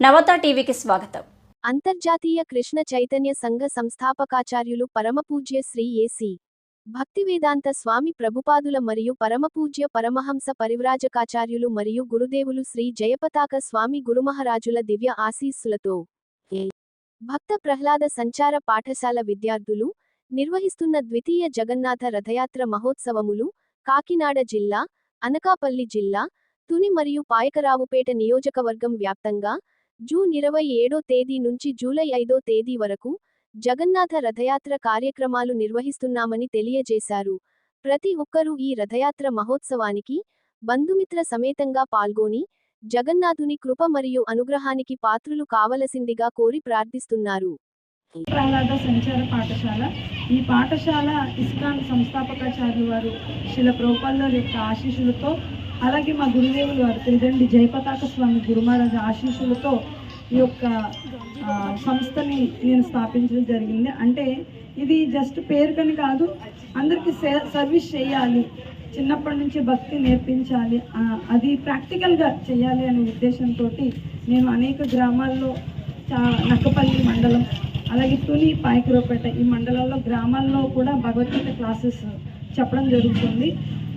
నవత టీవీకి స్వాగతం. అంతర్జాతీయ కృష్ణ చైతన్య సంఘ సంస్థాపకాచార్యులు పరమపూజ్య శ్రీ ఏసి భక్తివేదాంత స్వామి ప్రభుపాదుల మరియు పరమపూజ్య పరమహంస పరివ్రాజకాచార్యులు మరియు గురుదేవులు శ్రీ జయపతాక స్వామి గురుమహారాజుల దివ్య ఆశీస్సులతో భక్త ప్రహ్లాద సంచార పాఠశాల విద్యార్థులు నిర్వహిస్తున్న ద్వితీయ జగన్నాథ రథయాత్ర మహోత్సవములు కాకినాడ జిల్లా అనకాపల్లి జిల్లా తుని మరియు పాయకరావుపేట నియోజకవర్గం వ్యాప్తంగా జూన్ ఇరవై ఏడో తేదీ నుంచి జూలై ఐదో తేదీ వరకు జగన్నాథ రథయాత్ర కార్యక్రమాలు నిర్వహిస్తున్నామని తెలియజేశారు. ప్రతి ఒక్కరూ ఈ రథయాత్ర మహోత్సవానికి బంధుమిత్ర సమేతంగా పాల్గొని జగన్నాథుని కృప మరియు అనుగ్రహానికి పాత్రులు కావలసిందిగా కోరి ప్రార్థిస్తున్నారు. ప్రహ్లాద సంచార పాఠశాల. ఈ పాఠశాల ఇస్కాన్ సంస్థాపకాచార్యులు వారు శిల ప్రభుపాల యొక్క ఆశీస్సులతో అలాగే మా గురుదేవులు వారు త్రిదండి జయపతాక స్వామి గురుమహారాజు ఆశీస్సులతో ఈ యొక్క సంస్థని నేను స్థాపించడం జరిగింది. అంటే ఇది జస్ట్ పేరుకని కాదు అందరికీ సే సర్వీస్ చేయాలి చిన్నప్పటి నుంచి భక్తి నేర్పించాలి అది ప్రాక్టికల్గా చేయాలి అనే ఉద్దేశంతో నేను అనేక గ్రామాల్లో చా- నక్కపల్లి మండలం అలాగే తుని పాయకురపేట ఈ మండలాల్లో గ్రామాల్లో కూడా భగవద్గీత క్లాసెస్ చెప్పడం జరుగుతుంది.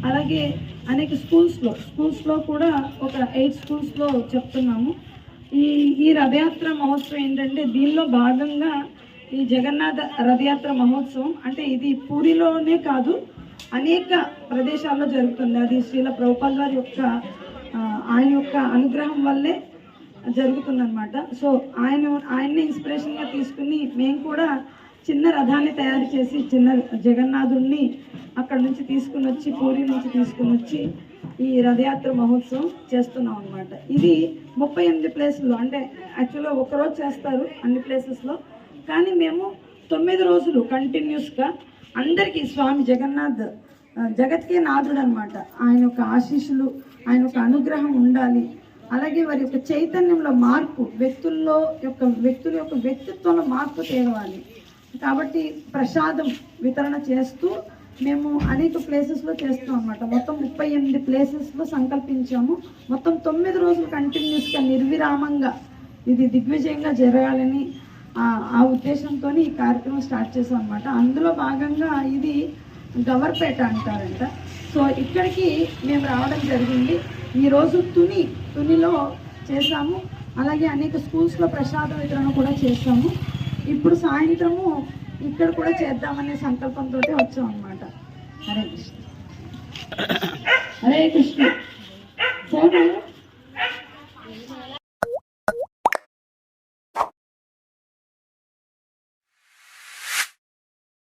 అలాగే అనేక స్కూల్స్లో స్కూల్స్లో కూడా ఒక ఎయిట్ స్కూల్స్లో చెప్తున్నాము. ఈ ఈ రథయాత్ర మహోత్సవం ఏంటంటే దీనిలో భాగంగా ఈ జగన్నాథ రథయాత్ర మహోత్సవం అంటే ఇది పూరిలోనే కాదు అనేక ప్రదేశాల్లో జరుగుతుంది. అది శ్రీల ప్రభుపాల్ వారి యొక్క ఆయన యొక్క అనుగ్రహం వల్లే జరుగుతుందన్నమాట. సో ఆయన ఆయన్ని ఇన్స్పిరేషన్గా తీసుకుని మేము కూడా చిన్న రథాన్ని తయారు చేసి చిన్న జగన్నాథుడిని అక్కడ నుంచి తీసుకుని వచ్చి పూరి నుంచి తీసుకుని వచ్చి ఈ రథయాత్ర మహోత్సవం చేస్తున్నాం అనమాట ఇది ముప్పై ఎనిమిది ప్లేసుల్లో అంటే యాక్చువల్గా ఒకరోజు చేస్తారు అన్ని ప్లేసెస్లో కానీ మేము తొమ్మిది రోజులు కంటిన్యూస్గా అందరికీ స్వామి జగన్నాథ్ జగత్కే నాథుడు అనమాట ఆయన యొక్క ఆశీస్సులు ఆయన యొక్క అనుగ్రహం ఉండాలి. అలాగే వారి యొక్క చైతన్యంలో మార్పు వ్యక్తుల్లో యొక్క వ్యక్తుల యొక్క వ్యక్తిత్వంలో మార్పు తేవాలి. కాబట్టి ప్రసాదం వితరణ చేస్తూ మేము అనేక ప్లేసెస్లో చేస్తాం అనమాట మొత్తం ముప్పై ఎనిమిది ప్లేసెస్లో సంకల్పించాము. మొత్తం తొమ్మిది రోజులు కంటిన్యూస్గా నిర్విరామంగా ఇది దిగ్విజయంగా జరగాలని ఆ ఉద్దేశంతో ఈ కార్యక్రమం స్టార్ట్ చేసాం అనమాట అందులో భాగంగా ఇది గవర్పేట అంటారంట. సో ఇక్కడికి మేము రావడం జరిగింది. ఈరోజు తుని తునిలో చేసాము అలాగే అనేక స్కూల్స్లో ప్రసాద వితరణ కూడా చేసాము ఇప్పుడు సాయంత్రము ఇక్కడ కూడా చేద్దామనే సంకల్పంతో వచ్చాం అనమాట హరే కృష్ణ. హరే కృష్ణ.